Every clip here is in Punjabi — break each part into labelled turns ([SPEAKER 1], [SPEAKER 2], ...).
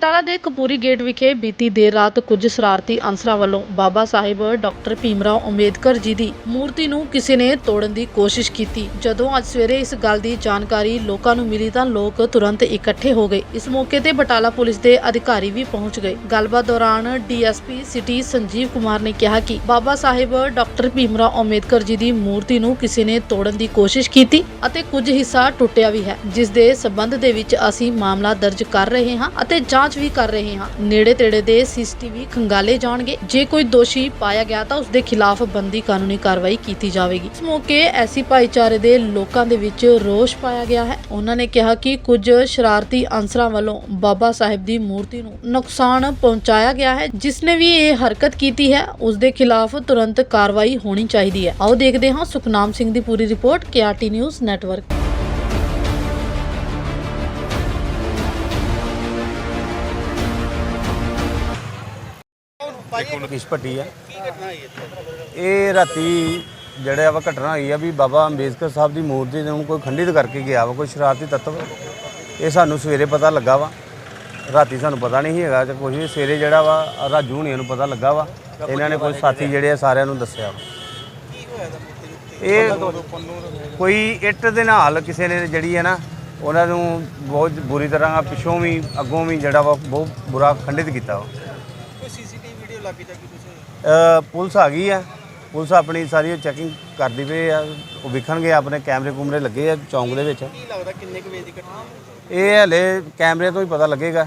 [SPEAKER 1] ਬਟਾਲਾ ਦੇ ਕਪੂਰੀ ਗੇਟ ਵਿਖੇ ਬੀਤੀ ਦੇਰ ਰਾਤ ਕੁਝ ਸ਼ਰਾਰਤੀ ਅਨਸਰਾਂ ਵੱਲੋਂ ਬਾਬਾ ਸਾਹਿਬ ਡਾਕਟਰ ਭੀਮਰਾਓ ਅੰਬੇਦਕਰ ਜੀ ਦੀ ਮੂਰਤੀ ਨੂੰ ਕਿਸੇ ਨੇ ਤੋੜਨ ਦੀ ਕੋਸ਼ਿਸ਼ ਕੀਤੀ। ਜਦੋਂ ਅੱਜ ਸਵੇਰੇ ਇਸ ਗੱਲ ਦੀ ਜਾਣਕਾਰੀ ਲੋਕਾਂ ਨੂੰ ਮਿਲੀ ਤਾਂ ਲੋਕ ਤੁਰੰਤ ਇਕੱਠੇ ਹੋ ਗਏ। ਇਸ ਮੌਕੇ ਤੇ ਬਟਾਲਾ ਪੁਲਿਸ ਦੇ ਅਧਿਕਾਰੀ ਵੀ ਪਹੁੰਚ ਗਏ। ਗੱਲਬਾਤ ਦੌਰਾਨ ਡੀਐਸਪੀ ਸਿਟੀ ਸੰਜੀਵ ਕੁਮਾਰ ਨੇ ਕਿਹਾ ਕਿ ਬਾਬਾ ਸਾਹਿਬ ਡਾਕਟਰ ਭੀਮਰਾਓ ਅੰਬੇਦਕਰ ਜੀ ਦੀ ਮੂਰਤੀ ਨੂੰ ਕਿਸੇ ਨੇ ਤੋੜਨ ਦੀ ਕੋਸ਼ਿਸ਼ ਕੀਤੀ ਅਤੇ ਕੁਝ ਹਿੱਸਾ ਟੁੱਟਿਆ ਵੀ ਹੈ। ਜਿਸ ਦੇ ਸਬੰਧ ਦੇ ਵਿੱਚ ਅਸੀਂ ਮਾਮਲਾ ਦਰਜ ਕਰ ਰਹੇ ਹਾਂ ਅਤੇ ਜਾਂਚ ਵੀ ਕਰ ਰਹੇ ਹਾਂ। ਨੇੜੇ ਤੇੜੇ ਦੇ ਸੀਸੀਟੀਵੀ ਖੰਗਾਲੇ ਜਾਣਗੇ। ਜੇ ਕੋਈ ਦੋਸ਼ੀ ਪਾਇਆ ਗਿਆ ਤਾਂ ਉਸ ਦੇ ਖਿਲਾਫ ਬੰਦੀ ਕਾਨੂੰਨੀ ਕਾਰਵਾਈ ਕੀਤੀ ਜਾਵੇਗੀ। ਇਸ ਮੌਕੇ ਐਸੀ ਭਾਈਚਾਰੇ ਦੇ ਲੋਕਾਂ ਦੇ ਵਿੱਚ ਰੋਸ਼ ਪਾਇਆ ਗਿਆ ਹੈ। ਉਹਨਾਂ ਨੇ ਕਿਹਾ ਕਿ ਕੁਝ ਸ਼ਰਾਰਤੀ ਅਨਸਰਾਂ ਵੱਲੋਂ ਬਾਬਾ ਸਾਹਿਬ ਦੀ ਮੂਰਤੀ ਨੂੰ ਨੁਕਸਾਨ ਪਹੁੰਚਾਇਆ ਗਿਆ ਹੈ। ਜਿਸ ਨੇ ਵੀ ਇਹ ਹਰਕਤ ਕੀਤੀ ਹੈ ਉਸ ਦੇ ਖਿਲਾਫ ਤੁਰੰਤ ਕਾਰਵਾਈ ਹੋਣੀ ਚਾਹੀਦੀ ਹੈ। ਆਓ ਦੇਖਦੇ ਹਾਂ ਸੁਖਨਾਮ ਸਿੰਘ ਦੀ ਪੂਰੀ ਰਿਪੋਰਟ ਕੇਆਰਟੀ ਨਿਊਜ਼ ਨੈਟਵਰਕ।
[SPEAKER 2] ਕਿਸ ਭੱਟੀ ਆ। ਇਹ ਰਾਤੀ ਜਿਹੜਾ ਵਾ ਘਟਨਾ ਹੋਈ ਆ ਵੀ ਬਾਬਾ ਅੰਬੇਦਕਰ ਸਾਹਿਬ ਦੀ ਮੂਰਤੀ ਨੂੰ ਕੋਈ ਖੰਡਿਤ ਕਰਕੇ ਗਿਆ ਵਾ ਕੋਈ ਸ਼ਰਾਰਤੀ ਤੱਤਵ ਇਹ ਸਾਨੂੰ ਸਵੇਰੇ ਪਤਾ ਲੱਗਾ ਵਾ। ਰਾਤੀ ਸਾਨੂੰ ਪਤਾ ਨਹੀਂ ਹੈਗਾ ਤੇ ਕੁਝ ਸਵੇਰੇ ਜਿਹੜਾ ਵਾ ਰਾਜੂ ਹੁਣੀਆਂ ਨੂੰ ਪਤਾ ਲੱਗਾ ਵਾ। ਇਹਨਾਂ ਨੇ ਕੋਈ ਸਾਥੀ ਜਿਹੜੇ ਆ ਸਾਰਿਆਂ ਨੂੰ ਦੱਸਿਆ ਵਾ। ਇਹ ਕੋਈ ਇੱਟ ਦੇ ਨਾਲ ਕਿਸੇ ਨੇ ਜਿਹੜੀ ਹੈ ਨਾ ਉਹਨਾਂ ਨੂੰ ਬਹੁਤ ਬੁਰੀ ਤਰ੍ਹਾਂ ਪਿੱਛੋਂ ਵੀ ਅੱਗੋਂ ਵੀ ਜਿਹੜਾ ਵਾ ਬਹੁਤ ਬੁਰਾ ਖੰਡਿਤ ਕੀਤਾ ਵਾ।
[SPEAKER 3] ਕਿ ਕੁਝ
[SPEAKER 2] ਅ, ਪੁਲਿਸ ਆ ਗਈ ਆ। ਪੁਲਿਸ ਆਪਣੀ ਸਾਰੀ ਚੈਕਿੰਗ ਕਰਦੀ ਪਈ ਆ। ਉਹ ਵਿਖਣਗੇ ਆਪਣੇ ਕੈਮਰੇ ਕੁਮਰੇ ਲੱਗੇ ਆ ਚੌਂਕ ਦੇ ਵਿੱਚ।
[SPEAKER 3] ਕੀ ਲੱਗਦਾ ਕਿੰਨੇ ਕੁ ਵਜੇ ਦੀ ਘਟਨਾ ਹੈ?
[SPEAKER 2] ਇਹ ਹਲੇ ਕੈਮਰੇ ਤੋਂ ਹੀ ਪਤਾ ਲੱਗੇਗਾ।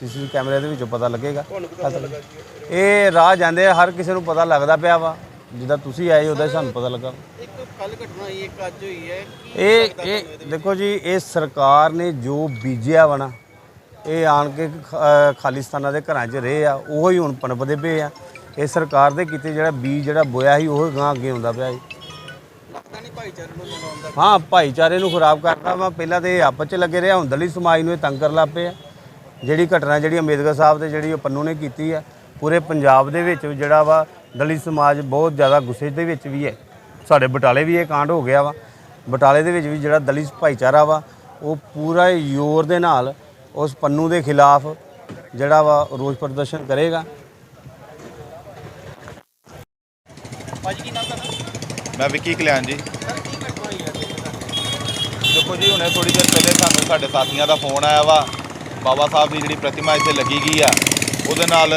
[SPEAKER 2] ਸੀਸੀਟੀਵੀ ਕੈਮਰੇ ਦੇ ਵਿੱਚੋਂ ਪਤਾ ਲੱਗੇਗਾ।
[SPEAKER 3] ਤੁਹਾਨੂੰ ਕਿੱਦਾਂ ਪਤਾ ਲੱਗਾ ਜੀ
[SPEAKER 2] ਇਹ ਰਾਹ ਜਾਂਦੇ ਆ, ਹਰ ਕਿਸੇ ਨੂੰ ਪਤਾ ਲੱਗਦਾ ਪਿਆ ਵਾ। ਜਿੱਦਾਂ ਤੁਸੀਂ ਆਏ ਉਹਦਾ ਸਾਨੂੰ ਪਤਾ ਲੱਗਾ।
[SPEAKER 3] ਇੱਕ ਕੱਲ ਘਟਨਾ ਹੋਈ ਇੱਕ ਅੱਜ ਹੋਈ ਹੈ। ਕੀ
[SPEAKER 2] ਇਹ
[SPEAKER 3] ਲੱਗਦਾ
[SPEAKER 2] ਦੇਖੋ ਜੀ ਇਹ ਸਰਕਾਰ ਨੇ ਜੋ ਬੀਜਿਆ ਵਾ ਨਾ ਇਹ ਆਣ ਕੇ ਖ- ਖਾਲਿਸਤਾਨਾਂ ਦੇ ਘਰਾਂ 'ਚ ਰਹੇ ਆ, ਉਹ ਹੀ ਹੁਣ ਪਨਪਦੇ ਪਏ ਆ। ਇਹ ਸਰਕਾਰ ਦੇ ਕੀਤੇ ਜਿਹੜਾ ਬੀਜ ਜਿਹੜਾ ਬੋਇਆ ਸੀ, ਉਹ ਗਾਂ ਅੱਗੇ ਹੁੰਦਾ ਪਿਆ ਜੀ ਹਾਂ, ਭਾਈਚਾਰੇ ਨੂੰ ਖਰਾਬ ਕਰਦਾ ਵਾ। ਪਹਿਲਾਂ ਤੇ ਇਹ ਆਪਸ ਚ ਲੱਗੇ ਰਿਹਾ ਹੁਣ ਦਲਿਤ ਸਮਾਜ ਨੂੰ ਇਹ ਤੰਗ ਕਰ ਲੱਗ ਪਏ ਆ। ਜਿਹੜੀ ਘਟਨਾ ਜਿਹੜੀ ਅੰਬੇਦਕਰ ਸਾਹਿਬ ਤੇ ਜਿਹੜੀ ਉਹ ਪੰਨੂ ਨੇ ਕੀਤੀ ਆ, ਪੂਰੇ ਪੰਜਾਬ ਦੇ ਵਿੱਚ ਵੀ ਜਿਹੜਾ ਵਾ, ਦਲਿਤ ਸਮਾਜ ਬਹੁਤ ਜ਼ਿਆਦਾ ਗੁੱਸੇ ਦੇ ਵਿੱਚ ਵੀ ਹੈ। ਸਾਡੇ ਬਟਾਲੇ ਵੀ ਇਹ ਕਾਂਡ ਹੋ ਗਿਆ ਵਾ। ਬਟਾਲੇ ਦੇ ਵਿੱਚ ਵੀ ਜਿਹੜਾ ਦਲਿਤ ਭਾਈਚਾਰਾ ਵਾ, ਉਹ ਪੂਰਾ ਜ਼ੋਰ ਦੇ ਨਾਲ ਉਸ ਪੰਨੂ ਦੇ ਖਿਲਾਫ ਜਿਹੜਾ ਵਾ ਰੋਸ ਪ੍ਰਦਰਸ਼ਨ ਕਰੇਗਾ।
[SPEAKER 3] ਭਾਜੀ ਕੀ ਨਾਮ ਤੁਹਾਡਾ?
[SPEAKER 4] ਮੈਂ ਵਿੱਕੀ ਕਲਿਆਣ ਜੀ। ਦੇਖੋ ਜੀ ਹੁਣੇ ਥੋੜੀ ਦੇਰ ਪਹਿਲੇ ਸਾਨੂੰ ਸਾਡੇ ਸਾਥੀਆਂ ਦਾ ਫੋਨ ਆਇਆ ਵਾ। ਬਾਬਾ ਸਾਹਿਬ ਦੀ ਜਿਹੜੀ ਪ੍ਰਤਿਮਾ ਇੱਥੇ ਲੱਗੀ ਗਈ ਆ ਉਹਦੇ ਨਾਲ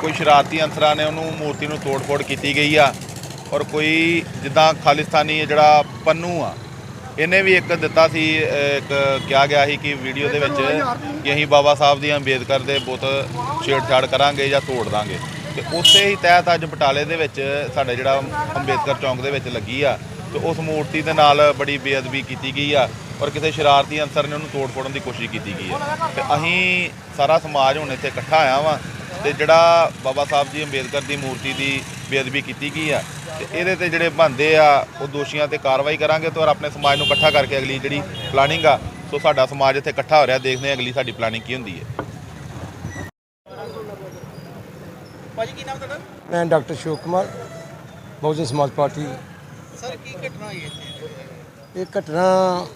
[SPEAKER 4] ਕੋਈ ਸ਼ਰਾਰਤੀ ਅੰਸਰਾਂ ਨੇ ਉਹਨੂੰ ਮੂਰਤੀ ਨੂੰ ਤੋੜ-ਫੋੜ ਕੀਤੀ ਗਈ ਆ। ਔਰ ਕੋਈ ਜਿੱਦਾਂ ਖਾਲਿਸਤਾਨੀ ਜਿਹੜਾ ਪੰਨੂ ਆ ਇਹਨੇ ਵੀ ਇੱਕ ਦਿੱਤਾ ਸੀ ਇੱਕ ਕਿਹਾ ਗਿਆ ਸੀ ਕਿ ਵੀਡੀਓ ਦੇ ਵਿੱਚ ਕਿ ਅਸੀਂ ਬਾਬਾ ਸਾਹਿਬ ਦੀ ਅੰਬੇਦਕਰ ਦੇ ਬੁੱਤ ਛੇੜਛਾੜ ਕਰਾਂਗੇ ਜਾਂ ਤੋੜ ਦਾਂਗੇ। ਤੇ ਉਸੇ ਹੀ ਤਹਿਤ ਅੱਜ ਬਟਾਲੇ ਦੇ ਵਿੱਚ ਸਾਡੇ ਜਿਹੜਾ ਅੰਬੇਦਕਰ ਚੌਂਕ ਦੇ ਵਿੱਚ ਲੱਗੀ ਆ, ਤੇ ਉਸ ਮੂਰਤੀ ਦੇ ਨਾਲ ਬੜੀ ਬੇਅਦਬੀ ਕੀਤੀ ਗਈ ਆ ਔਰ ਕਿਸੇ ਸ਼ਰਾਰਤੀ ਅੰਸਰ ਨੇ ਉਹਨੂੰ ਤੋੜ ਫੋੜਨ ਦੀ ਕੋਸ਼ਿਸ਼ ਕੀਤੀ ਗਈ ਆ। ਤੇ ਅਸੀਂ ਸਾਰਾ ਸਮਾਜ ਹੁਣ ਇੱਥੇ ਇਕੱਠਾ ਆਇਆ ਵਾ, ਤੇ ਜਿਹੜਾ ਬਾਬਾ ਸਾਹਿਬ ਜੀ ਅੰਬੇਦਕਰ ਦੀ ਮੂਰਤੀ ਦੀ ਬੇਅਦਬੀ ਕੀਤੀ ਗਈ ਆ ਤੇ ਇਹਦੇ ਤੇ ਜਿਹੜੇ ਬੰਦੇ ਆ ਉਹ ਦੋਸ਼ੀਆਂ ਤੇ ਕਾਰਵਾਈ ਕਰਾਂਗੇ ਤੇ ਔਰ ਆਪਣੇ ਸਮਾਜ ਨੂੰ ਇਕੱਠਾ ਕਰਕੇ ਅਗਲੀ ਜਿਹੜੀ ਪਲਾਨਿੰਗ ਆ ਸੋ ਸਾਡਾ ਸਮਾਜ ਇੱਥੇ ਇਕੱਠਾ ਹੋ ਰਿਹਾ ਦੇਖਦੇ ਹਾਂ ਅਗਲੀ ਸਾਡੀ ਪਲਾਨਿੰਗ ਕੀ ਹੁੰਦੀ ਹੈ।
[SPEAKER 3] ਭਾਜੀ ਕੀ ਨਾਮ ਤੁਹਾਡਾ?
[SPEAKER 5] ਮੈਂ ਡਾਕਟਰ ਸ਼ਿਵ ਕੁਮਾਰ ਬਹੁਜਨ ਸਮਾਜ ਪਾਰਟੀ।
[SPEAKER 3] ਸਰ ਕੀ ਘਟਨਾ ਹੋਈ ਹੈ ਇੱਥੇ?
[SPEAKER 5] ਇਹ ਘਟਨਾ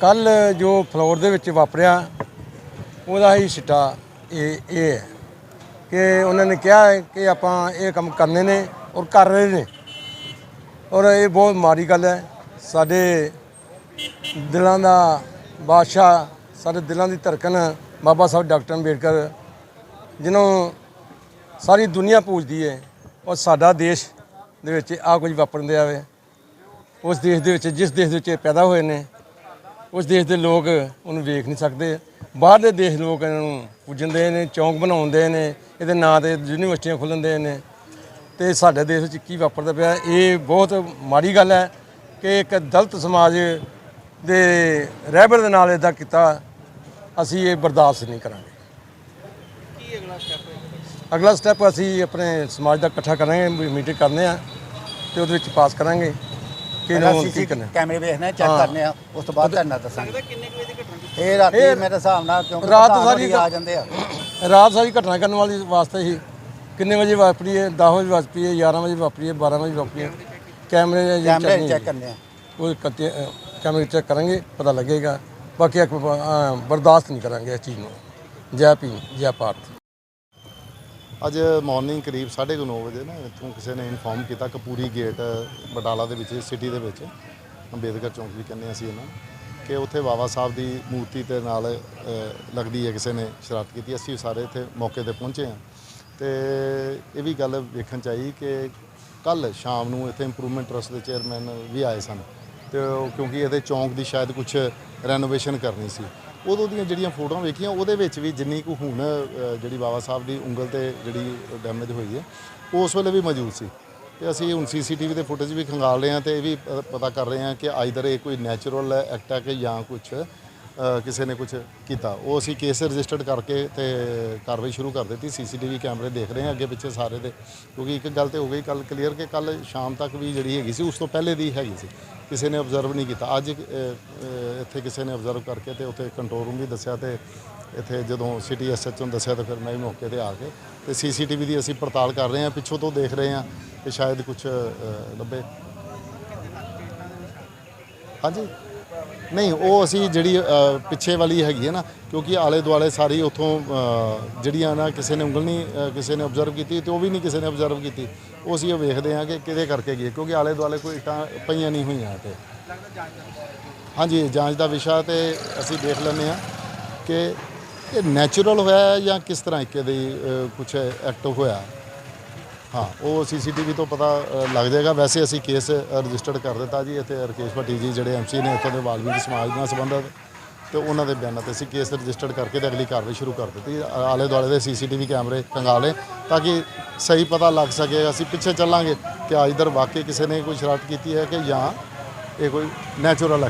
[SPEAKER 5] ਕੱਲ ਜੋ ਫਲੋਰ ਦੇ ਵਿੱਚ ਵਾਪਰਿਆ ਉਹਦਾ ਹੀ ਸਿੱਟਾ ਇਹ ਇਹ ਹੈ। ਕਿ ਉਹਨਾਂ ਨੇ ਕਿਹਾ ਹੈ ਕਿ ਆਪਾਂ ਇਹ ਕੰਮ ਕਰਨੇ ਨੇ ਔਰ ਕਰ ਰਹੇ ਨੇ। ਔਰ ਇਹ ਬਹੁਤ ਮਾੜੀ ਗੱਲ ਹੈ। ਸਾਡੇ ਦਿਲਾਂ ਦਾ ਬਾਦਸ਼ਾਹ, ਸਾਡੇ ਦਿਲਾਂ ਦੀ ਧੜਕਣ ਬਾਬਾ ਸਾਹਿਬ ਡਾਕਟਰ ਅੰਬੇਡਕਰ, ਜਿਹਨੂੰ ਸਾਰੀ ਦੁਨੀਆ ਪੂਜਦੀ ਹੈ ਔਰ ਸਾਡਾ ਦੇਸ਼ ਦੇ ਵਿੱਚ ਆ ਕੁਝ ਵਾਪਰਨ ਦਿਆ ਵੇ ਉਸ ਦੇਸ਼ ਦੇ ਵਿੱਚ, ਜਿਸ ਦੇਸ਼ ਦੇ ਵਿੱਚ ਇਹ ਪੈਦਾ ਹੋਏ ਨੇ, ਉਸ ਦੇਸ਼ ਦੇ ਲੋਕ ਉਹਨੂੰ ਵੇਖ ਨਹੀਂ ਸਕਦੇ। ਬਾਹਰਲੇ ਦੇਸ਼ ਲੋਕ ਇਹਨਾਂ ਨੂੰ ਪੂਜਣਦੇ ਨੇ, ਚੌਂਕ ਬਣਾਉਂਦੇ ਨੇ, ਇਹਦੇ ਨਾਂ ਤੇ ਯੂਨੀਵਰਸਿਟੀਆਂ ਖੁੱਲ੍ਹਦੇ ਨੇ। ਤੇ ਸਾਡੇ ਦੇਸ਼ ਵਿੱਚ ਕੀ ਵਾਪਰਦਾ ਪਿਆ ਇਹ ਬਹੁਤ ਮਾੜੀ ਗੱਲ ਹੈ ਕਿ ਇੱਕ ਦਲਿਤ ਸਮਾਜ ਦੇ ਰਹਿਬਰ ਦੇ ਨਾਲ ਇਦਾਂ ਕੀਤਾ ਅਸੀਂ ਇਹ ਬਰਦਾਸ਼ਤ ਨਹੀਂ ਕਰਾਂਗੇ।
[SPEAKER 3] ਕੀ ਅਗਲਾ ਸਟੈਪ
[SPEAKER 5] ਅਗਲਾ ਸਟੈਪ ਅਸੀਂ ਆਪਣੇ ਸਮਾਜ ਦਾ ਇਕੱਠਾ ਕਰਾਂਗੇ ਮੀਟਿੰਗ ਕਰਨੇ ਆ ਤੇ ਉਹਦੇ ਵਿੱਚ ਪਾਸ ਕਰਾਂਗੇ ਕਿ ਇਹਨੂੰ ਕੀ ਕਰਨਾ।
[SPEAKER 6] ਕੈਮਰੇ ਵੇਖਣੇ ਚੈੱਕ। ਕਰਨੇ ਆ ਉਸ ਤੋਂ ਬਾਅਦ ਤੁਹਾਨੂੰ ਦੱਸਾਂਗੇ।
[SPEAKER 3] ਕਿੰਨੇ ਕੁ ਵਜੇ ਦੀ ਘਟਨਾ?
[SPEAKER 6] ਇਹ ਰਾਤੀ ਮੇਰੇ ਹਿਸਾਬ ਨਾਲ ਕਿਉਂਕਿ
[SPEAKER 5] ਰਾਤ ਸਾਰੀ
[SPEAKER 6] ਆ ਜਾਂਦੇ ਆ।
[SPEAKER 5] ਰਾਤ ਸਾਰੀ ਘਟਨਾ ਕਰਨ ਵਾਲੀ ਵਾਸਤੇ ਹੀ ਕਿੰਨੇ ਵਜੇ ਵਾਪਰੀ ਹੈ 10 ਵਜੇ ਵਾਪਰੀ ਹੈ 11 ਵਜੇ ਵਾਪਰੀ ਹੈ 12 ਵਜੇ ਵਾਪਰੀ ਹੈ ਕੈਮਰੇ ਜੀ
[SPEAKER 6] ਕੈਮਰੇ
[SPEAKER 5] ਚੈੱਕ
[SPEAKER 6] ਕਰਨੇ ਆ।
[SPEAKER 5] ਉਹ ਕੱਤੇ ਕੈਮਰੇ ਚੈੱਕ ਕਰਾਂਗੇ ਪਤਾ ਲੱਗੇਗਾ। ਬਾਕੀ ਬਰਦਾਸ਼ਤ ਨਹੀਂ ਕਰਾਂਗੇ ਇਸ ਚੀਜ਼ ਨੂੰ। ਜੈ ਭੀਮ ਜੈ ਭਾਰਤ।
[SPEAKER 7] ਅੱਜ ਮਾਰਨਿੰਗ ਕਰੀਬ 9:30 ਵਜੇ ਨਾ ਇੱਥੋਂ ਕਿਸੇ ਨੇ ਇਨਫੋਰਮ ਕੀਤਾ ਕਪੂਰੀ ਗੇਟ ਬਟਾਲਾ ਦੇ ਵਿੱਚ ਸਿਟੀ ਦੇ ਵਿੱਚ। ਅੰਬੇਦਕਰ ਚੌਂਕ ਵੀ ਕਹਿੰਦੇ ਅਸੀਂ ਇਹਨਾਂ ਕਿ ਉੱਥੇ ਬਾਬਾ ਸਾਹਿਬ ਦੀ ਮੂਰਤੀ ਤੇ ਨਾਲ ਲੱਗਦੀ ਹੈ ਕਿਸੇ ਨੇ ਸ਼ਰਾਰਤ ਕੀਤੀ। ਅਸੀਂ ਸਾਰੇ ਇੱਥੇ ਮੌਕੇ ਤੇ ਪਹੁੰਚੇ ਹਾਂ। ਤੇ ਇਹ ਵੀ ਗੱਲ ਵੇਖਣ ਚ ਆਈ ਕਿ ਕੱਲ ਸ਼ਾਮ ਨੂੰ ਇੱਥੇ ਇੰਪਰੂਵਮੈਂਟ ਟਰਸਟ ਦੇ ਚੇਅਰਮੈਨ ਵੀ ਆਏ ਸਨ। ਤੇ ਉਹ ਕਿਉਂਕਿ ਇਹਦੇ ਚੌਂਕ ਦੀ ਸ਼ਾਇਦ ਕੁਝ ਰੈਨੋਵੇਸ਼ਨ ਕਰਨੀ ਸੀ। ਉਦੋਂ ਦੀਆਂ ਜਿਹੜੀਆਂ ਫੋਟੋਆਂ ਵੇਖੀਆਂ, ਉਹਦੇ ਵਿੱਚ ਵੀ ਜਿੰਨੀ ਕੁ ਹੁਣ ਜਿਹੜੀ ਬਾਬਾ ਸਾਹਿਬ ਦੀ ਉਂਗਲ ਤੇ ਜਿਹੜੀ ਡੈਮੇਜ ਹੋਈ ਹੈ ਉਹ ਉਸ ਵੇਲੇ ਵੀ ਮੌਜੂਦ ਸੀ। ਤੇ ਅਸੀਂ ਹੁਣ ਸੀਸੀਟੀਵੀ ਦੇ ਫੁਟੇਜ ਵੀ ਖੰਗਾਲ ਰਹੇ ਹਾਂ ਤੇ ਇਹ ਵੀ ਪਤਾ ਕਰ ਰਹੇ ਹਾਂ ਕਿ ਆਈਦਰ ਇਹ ਕੋਈ ਨੈਚੁਰਲ ਐਕਟ ਹੈ ਕਿ ਜਾਂ ਕੁਝ ਕਿਸੇ ਨੇ ਕੁਝ ਕੀਤਾ। ਉਹ ਅਸੀਂ ਕੇਸ ਰਜਿਸਟਰਡ ਕਰਕੇ ਤੇ ਕਾਰਵਾਈ ਸ਼ੁਰੂ ਕਰ ਦਿੱਤੀ। ਸੀਸੀਟੀਵੀ ਕੈਮਰੇ ਦੇਖ ਰਹੇ ਹਾਂ ਅੱਗੇ ਪਿੱਛੇ ਸਾਰੇ ਦੇ। ਕਿਉਂਕਿ ਇੱਕ ਗੱਲ ਤੇ ਹੋ ਗਈ ਕੱਲ ਕਲੀਅਰ ਕਿ ਕੱਲ ਸ਼ਾਮ ਤੱਕ ਵੀ ਜਿਹੜੀ ਹੈਗੀ ਸੀ, ਉਸ ਤੋਂ ਪਹਿਲੇ ਦੀ ਹੈਗੀ ਸੀ। ਕਿਸੇ ਨੇ ਆਬਜ਼ਰਵ ਨਹੀਂ ਕੀਤਾ। ਅੱਜ ਇੱਥੇ ਕਿਸੇ ਨੇ ਆਬਜ਼ਰਵ ਕਰਕੇ ਤੇ ਉੱਥੇ ਕੰਟਰੋਲ ਰੂਮ ਵੀ ਦੱਸਿਆ ਤੇ ਇੱਥੇ ਜਦੋਂ ਸਿਟੀ ਐਸਐਚਓ ਨੂੰ ਦੱਸਿਆ ਤਾਂ ਫਿਰ ਮੈਂ ਵੀ ਮੌਕੇ ਤੇ ਆ ਕੇ ਤੇ ਸੀਸੀਟੀਵੀ ਦੀ ਅਸੀਂ ਪੜਤਾਲ ਕਰ ਰਹੇ ਹਾਂ, ਪਿੱਛੋਂ ਤੋਂ ਦੇਖ ਰਹੇ ਹਾਂ ਕਿ ਸ਼ਾਇਦ ਕੁਝ ਲੱਭੇ। ਹਾਂਜੀ। ਨਹੀਂ ਉਹ ਅਸੀਂ ਜਿਹੜੀ ਅ, ਪਿੱਛੇ ਵਾਲੀ ਹੈਗੀ ਹੈ ਨਾ ਕਿਉਂਕਿ ਆਲੇ ਦੁਆਲੇ ਸਾਰੀ ਉੱਥੋਂ ਜਿਹੜੀਆਂ ਨਾ ਕਿਸੇ ਨੇ ਉਂਗਲ ਨਹੀਂ ਅ, ਕਿਸੇ ਨੇ ਆਬਜ਼ਰਵ ਕੀਤੀ ਤੇ ਉਹ ਵੀ ਨਹੀਂ ਕਿਸੇ ਨੇ ਆਬਜ਼ਰਵ ਕੀਤੀ। ਉਹ ਅਸੀਂ ਉਹ ਵੇਖਦੇ ਹਾਂ ਕਿ ਕਿਹਦੇ ਕਰਕੇ ਗਈ ਹੈ, ਕਿਉਂਕਿ ਆਲੇ ਦੁਆਲੇ ਕੋਈ ਇੱਟਾਂ ਪਈਆਂ ਨਹੀਂ ਹੋਈਆਂ ਤੇ। ਹਾਂਜੀ ਜਾਂਚ ਦਾ ਵਿਸ਼ਾ ਤੇ ਅਸੀਂ ਦੇਖ ਲੈਂਦੇ ਹਾਂ ਕਿ ਇਹ ਨੈਚੁਰਲ ਹੋਇਆ ਹੈ ਜਾਂ ਕਿਸ ਤਰ੍ਹਾਂ ਇੱਕ ਦੇ ਕੁਝ ਐਕਟ ਹੋਇਆ। ਹਾਂ ਉਹ ਸੀਸੀਟੀਵੀ ਤੋਂ ਪਤਾ ਅ, ਲੱਗ ਜਾਏਗਾ। ਵੈਸੇ ਅਸੀਂ ਕੇਸ ਰਜਿਸਟਰਡ ਕਰ ਦਿੱਤਾ ਜੀ ਇੱਥੇ ਰਕੇਸ਼ ਭੱਟੀ ਜੀ ਜਿਹੜੇ ਐਮਸੀ ਨੇ ਇੱਥੋਂ ਦੇ ਵਾਲਮੀਕੀ ਸਮਾਜ ਨਾਲ ਸੰਬੰਧਿਤ ਤੇ ਉਹਨਾਂ ਦੇ ਬਿਆਨਾਂ ਤੇ ਅਸੀਂ ਕੇਸ ਰਜਿਸਟਰਡ ਕਰਕੇ ਤੇ ਅਗਲੀ ਕਾਰਵਾਈ ਸ਼ੁਰੂ ਕਰ ਦਿੱਤੀ। ਆ- ਆਲੇ ਦੁਆਲੇ ਦੇ ਸੀਸੀਟੀਵੀ ਕੈਮਰੇ ਖੰਗਾਲੇ ਤਾਂ ਕਿ ਸਹੀ ਪਤਾ ਲੱਗ ਸਕੇ ਅਸੀਂ ਪਿੱਛੇ ਚੱਲਾਂਗੇ ਕਿ ਆ ਇਧਰ ਵਾਕਈ ਕਿਸੇ ਨੇ ਕੋਈ ਸ਼ਰਾਰਤ ਕੀਤੀ ਹੈ ਕਿ ਜਾਂ ਇਹ ਕੋਈ ਨੈਚੁਰਲ ਹੈ